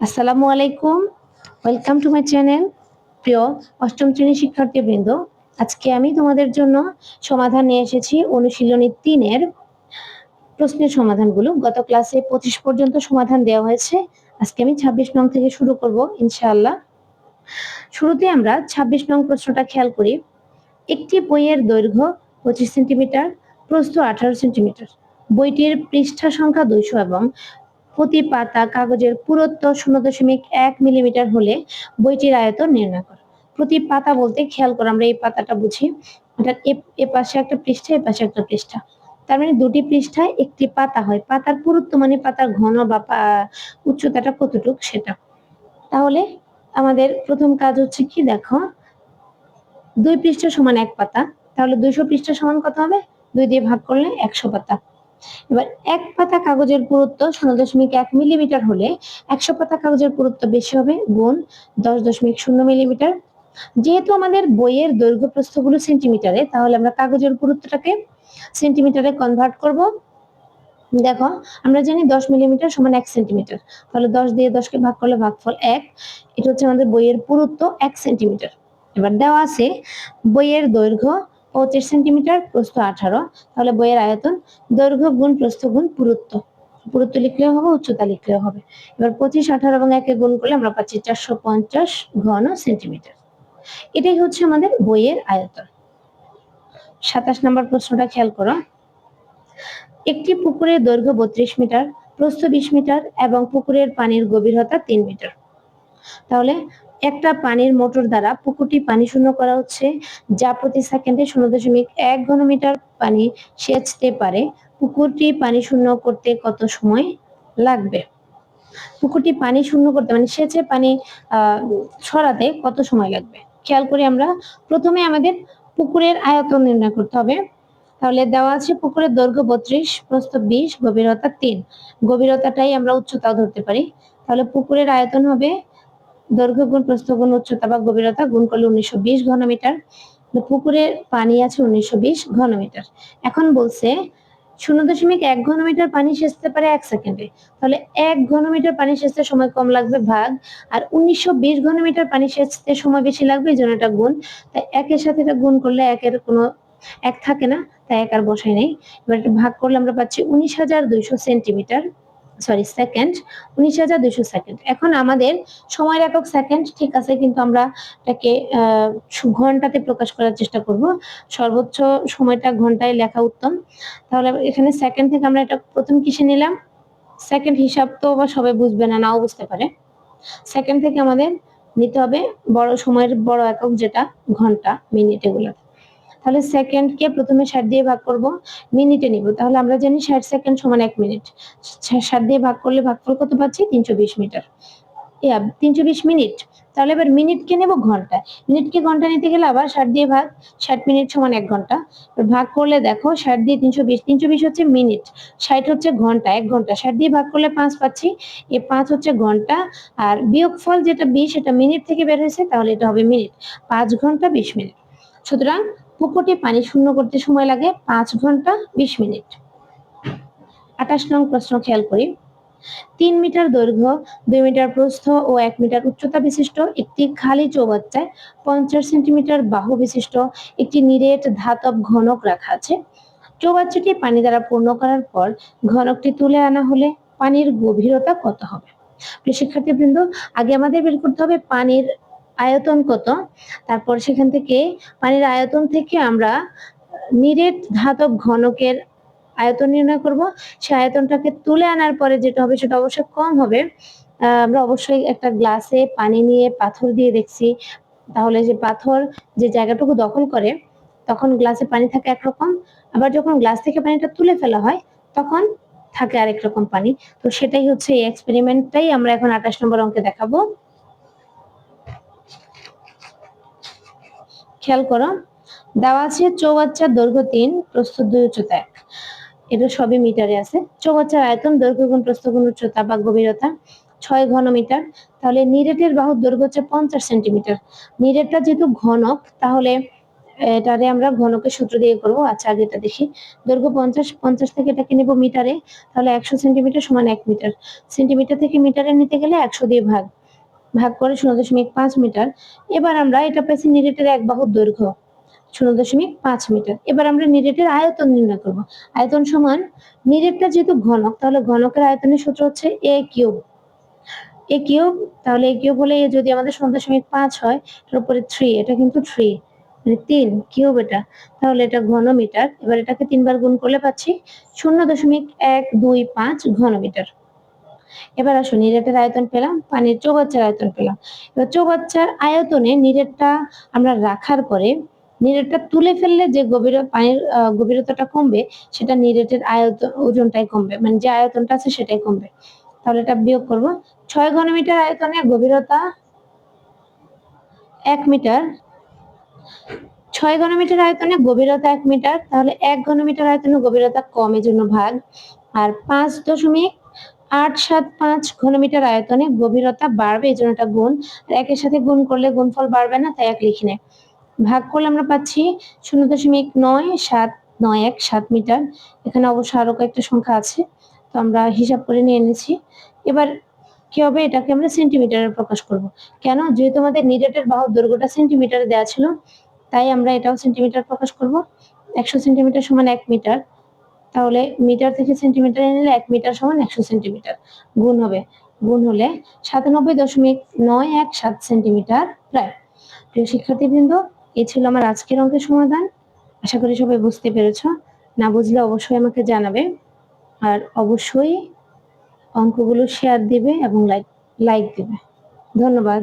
আসসালামু আলাইকুম। Welcome to my channel প্রিয় অষ্টম শ্রেণির শিক্ষার্থীবৃন্দ। আজকে আমি তোমাদের জন্য সমাধান নিয়ে এসেছি অনুশীলনী তিনের প্রশ্নের সমাধানগুলো। গত ক্লাসে পঁচিশ পর্যন্ত সমাধান দেওয়া হয়েছে। আজকে আমি ছাব্বিশ নং থেকে শুরু করব, ইনশাআল্লাহ। শুরুতে আমরা ছাব্বিশ নং প্রশ্নটা খেয়াল করি। একটি বইয়ের দৈর্ঘ্য পঁচিশ সেন্টিমিটার, প্রস্থ আঠারো সেন্টিমিটার। বইটির পৃষ্ঠা সংখ্যা দুইশো এবং প্রতি পাতা কাগজের পুরুত্ব শূন্য দশমিক এক মিলিমিটার হলে বইটির আয়তন নির্ণয় করো। প্রতি পাতা বলতে খেয়াল করো, আমরা এই পাতাটা বুঝি। এ পাশে একটা পৃষ্ঠা, এ পাশে একটা পৃষ্ঠা। তার মানে দুটি পৃষ্ঠায় একটি পাতা হয়। পাতার পুরুত্ব মানে পাতার ঘন বা উচ্চতাটা কতটুক সেটা। তাহলে আমাদের প্রথম কাজ হচ্ছে কি, দেখো। দুই পৃষ্ঠা সমান এক পাতা। তাহলে দুইশো পৃষ্ঠা সমান কত হবে? দুই দিয়ে ভাগ করলে একশো পাতা। এবার এক পাতা কাগজের পুরুত্ব শূন্য দশমিক এক মিলিমিটার হলে একশো পাতা কাগজের পুরুত্ব বেশি হবে গুণ দশ দশমিক শূন্য মিলিমিটার। যেহেতু আমাদের বইয়ের দৈর্ঘ্য প্রস্থগুলো সেন্টিমিটারে, তাহলে আমরা কাগজের পুরুত্বটাকে সেন্টিমিটারে কনভার্ট করব। দেখো, আমরা জানি দশ মিলিমিটার সমান এক সেন্টিমিটার। তাহলে দশ দিয়ে দশকে ভাগ করলে ভাগফল এক। এটা হচ্ছে আমাদের বইয়ের পুরুত্ব এক সেন্টিমিটার। এবার দেওয়া আছে বইয়ের দৈর্ঘ্য পঁচিশ সেন্টিমিটার প্রস্থ আঠারো, তাহলে বইয়ের আয়তন, দৈর্ঘ্য গুণ প্রস্থ গুণ পুরুত্ব। পুরুত্ব লিখলেও হবে, উচ্চতা লিখলেও হবে। এবার পঁচিশ, আঠারো এবং একে গুণ করলে আমরা পাচ্ছি চারশো পঞ্চাশ ঘন সেন্টিমিটার। এটাই হচ্ছে আমাদের বইয়ের আয়তন। সাতাশ নম্বর প্রশ্নটা খেয়াল করো। একটি পুকুরের দৈর্ঘ্য বত্রিশ মিটার, প্রস্থ বিশ মিটার এবং পুকুরের পানির গভীরতা তিন মিটার। তাহলে একটা পানির মোটর দ্বারা পুকুরটি পানি শূন্য করা হচ্ছে, যা প্রতি সেকেন্ডে শূন্য দশমিক এক ঘনমিটার পানি সেচতে পারে। পুকুরটি পানি শূন্য করতে কত সময় লাগবে? পুকুরটি পানি শূন্য করতে মানে সেচে পানি সরাতে কত সময় লাগবে? খেয়াল করি আমরা প্রথমে আমাদের পুকুরের আয়তন নির্ণয় করতে হবে। তাহলে দেওয়া আছে পুকুরের দৈর্ঘ্য বত্রিশ, প্রস্থ বিশ, গভীরতা তিন। গভীরতাটাই আমরা উচ্চতাও ধরতে পারি। তাহলে পুকুরের আয়তন হবে দৈর্ঘ্য গুণ, প্রস্থ গুণ, উচ্চতা বা গভীরতা গুণ করলে উনিশশো বিশ ঘনমিটার। পুকুরে পানি আছে উনিশশো বিশ ঘনমিটার। এখন বলছে, শূন্য দশমিক এক ঘনমিটার পানি সেচতে পারে এক সেকেন্ডে। তাহলে এক ঘনমিটার পানি সেচতে সময় কম লাগবে ভাগ, আর উনিশশো বিশ ঘনমিটার পানি সেচতে সময় বেশি লাগবে, এই জন্য এটা গুণ। তাই একের সাথে এটা গুণ করলে একের কোনো এক থাকে না, তাই এক আর বসাই নেই। এবার ভাগ করলে আমরা পাচ্ছি উনিশ হাজার দুইশো সেন্টিমিটার। সরি সেকেন্ড উনিশ হাজার দুইশো সেকেন্ড এখন আমাদের সময়ের একক সেকেন্ড ঠিক আছে, কিন্তু আমরা এটাকে ঘন্টাতে প্রকাশ করার চেষ্টা করব। সর্বোচ্চ সময়টা ঘন্টায় লেখা উত্তম। তাহলে এখানে সেকেন্ড থেকে আমরা এটা প্রথম কিসে নিলাম? সেকেন্ড হিসাব তো বা সবাই বুঝবে না, নাও বুঝতে পারে। সেকেন্ড থেকে আমাদের নিতে হবে বড় সময়ের বড় একক যেটা ঘণ্টা মিনিট এগুলো তাহলে সেকেন্ডকে প্রথমে ষাট দিয়ে ভাগ করব মিনিটে নিব। তাহলে আমরা জানি ষাট সেকেন্ড সমান এক মিনিট ষাট দিয়ে ভাগ করলে ভাগফল কত পাচ্ছি? তিনশো বিশ মিটার তিনশো বিশ মিনিট তাহলে এবার মিনিটকে নেব ঘণ্টা। মিনিটকে ঘণ্টা নিতে গেলে আবার ষাট দিয়ে ভাগ, ষাট মিনিট সমান এক ঘণ্টা। ভাগ করলে দেখো, ষাট দিয়ে তিনশো বিশ তিনশো বিশ হচ্ছে মিনিট ষাট হচ্ছে ঘণ্টা, এক ঘণ্টা। ষাট দিয়ে ভাগ করলে পাঁচ পাচ্ছি। এ পাঁচ হচ্ছে ঘণ্টা। আর বিয়োগফল যেটা বিশ এটা মিনিট থেকে বের হয়েছে, তাহলে এটা হবে মিনিট পাঁচ ঘণ্টা বিশ মিনিট সুতরাং পুকুরটি পানি শূন্য করতে সময় লাগে পাঁচ ঘণ্টা বিশ মিনিট। আঠাশ নং প্রশ্ন খেয়াল করি। তিন মিটার দৈর্ঘ্য, দুই মিটার প্রস্থ ও এক মিটার উচ্চতা বিশিষ্ট একটি খালি চৌবাচ্চায় পঞ্চাশ সেন্টিমিটার বাহু বিশিষ্ট একটি নিরেট ধাতব ঘনক রাখা আছে। চৌবাচ্চাটি পানি দ্বারা পূর্ণ করার পর ঘনকটি তুলে আনা হলে পানির গভীরতা কত হবে? শিক্ষার্থীবৃন্দ, আগে আমাদের বের করতে হবে পানির আয়তন কত? তারপর সেখান থেকে পানির আয়তন থেকে আমরা নিরেট ধাতব ঘনকের আয়তন নির্ণয় করব। সে আয়তনটাকে তুলে আনার পরে যেটা হবে সেটা অবশ্যই কম হবে। আমরা অবশ্যই একটা গ্লাসে পানি নিয়ে পাথর দিয়ে দেখছি। তাহলে যে পাথর যে জায়গাটুকু দখল করে, তখন গ্লাসে পানি থাকে একরকম। আবার যখন গ্লাস থেকে পানিটা তুলে ফেলা হয়, তখন থাকে আরেক রকম পানি। তো সেটাই হচ্ছে এই এক্সপেরিমেন্টটাই আমরা এখন আঠাশ নম্বর অঙ্কে দেখাবো। খেয়াল করো। দেওয়া আছে চৌবাচ্চার দৈর্ঘ্য তিন প্রস্তুত দুই, উচ্চতা এক। এটা সবই মিটারে আছে। চৌবাচ্চার আয়তন, দৈর্ঘ্য গুণ, প্রস্থ গুণ, উচ্চতা বা গভীরতা ছয় ঘন মিটার তাহলে নিরেটের বাহুর দৈর্ঘ্য হচ্ছে পঞ্চাশ সেন্টিমিটার। নিরেটটা যেহেতু ঘনক, তাহলে এটারে আমরা ঘনকের সূত্র দিয়ে করব। আচ্ছা আগে এটা দেখি। দৈর্ঘ্য পঞ্চাশ পঞ্চাশ থেকে এটাকে নেব মিটারে। তাহলে একশো সেন্টিমিটার সমান এক মিটার। সেন্টিমিটার থেকে মিটারে নিতে গেলে একশো দিয়ে ভাগ। ভাগ করে শূন্য দশমিক পাঁচ মিটার। এবার আমরা এটা পেয়েছি নিরেটের এক বাহুর দৈর্ঘ্য, শূন্য দশমিক পাঁচ মিটার। এবার আমরা নিরেটের আয়তন নির্ণয় করব। আয়তন সমান নিরেটটা যেহেতু ঘনক, তাহলে ঘনকের আয়তনের সূত্র হচ্ছে এ কিউব। এ কিউব, তাহলে এ কিউব হলে যদি আমাদের শূন্য দশমিক পাঁচ হয়, এর উপরে থ্রি এটা কিন্তু থ্রি মানে তিন কিউব এটা। তাহলে এটা ঘন মিটার এবার এটাকে তিনবার গুণ করলে পাচ্ছি শূন্য দশমিক এক দুই পাঁচ ঘন মিটার এবার আসো, নিরেটের আয়তন পেলাম, পানির চৌবাচ্চার আয়তন পেলাম। এবার চৌবাচ্চার আয়তনে নিরেটটা আমরা রাখার পরে, নিরেটটা তুলে ফেললে যে গভীর, পানির গভীরতাটা কমবে, সেটা নিরেটের আয়তন ওজনটাই কমবে মানে যে আয়তনটা আছে সেটাই কমবে। তাহলে এটা বিয়োগ করব। ছয় ঘনমিটার আয়তনে গভীরতা এক মিটার। ছয় ঘনমিটার আয়তনে গভীরতা এক মিটার, তাহলে এক ঘনমিটার আয়তনে গভীরতা কম, এজন্য ভাগ। আর পাঁচ দশমিক আট সাত পাঁচ ঘনমিটার আয়তনে গভীরতা বাড়বে, এই জন্য এটা গুণ। আর একের সাথে গুণ করলে গুণফল বাড়বে না, তাই এক লিখি নেয় ভাগ করলে আমরা পাচ্ছি শূন্য দশমিক নয় সাত নয় এক সাত মিটার। এখানে অবশ্য আরও কয়েকটা সংখ্যা আছে, তো আমরা হিসাব করে নিয়ে এনেছি। এবার কি হবে? এটাকে আমরা সেন্টিমিটারে প্রকাশ করব। কেন? যেহেতু আমাদের নিরেটের বাহুর দৈর্ঘ্যটা সেন্টিমিটারে দেওয়া ছিল, তাই আমরা এটাও সেন্টিমিটার প্রকাশ করব। একশো সেন্টিমিটার সমান এক মিটার। তাহলে মিটার থেকে সেন্টিমিটার নিলে এক মিটার সমান একশো সেন্টিমিটার। গুণ হবে, গুণ হলে সাতানব্বই দশমিক নয় এক সাত সেন্টিমিটার প্রায়। প্রিয় শিক্ষার্থীবৃন্দ, এ ছিল আমার আজকের অঙ্কের সমাধান। আশা করি সবাই বুঝতে পেরেছ। না বুঝলে অবশ্যই আমাকে জানাবে। আর অবশ্যই অঙ্কগুলো শেয়ার দিবে এবং লাইক লাইক দিবে। ধন্যবাদ।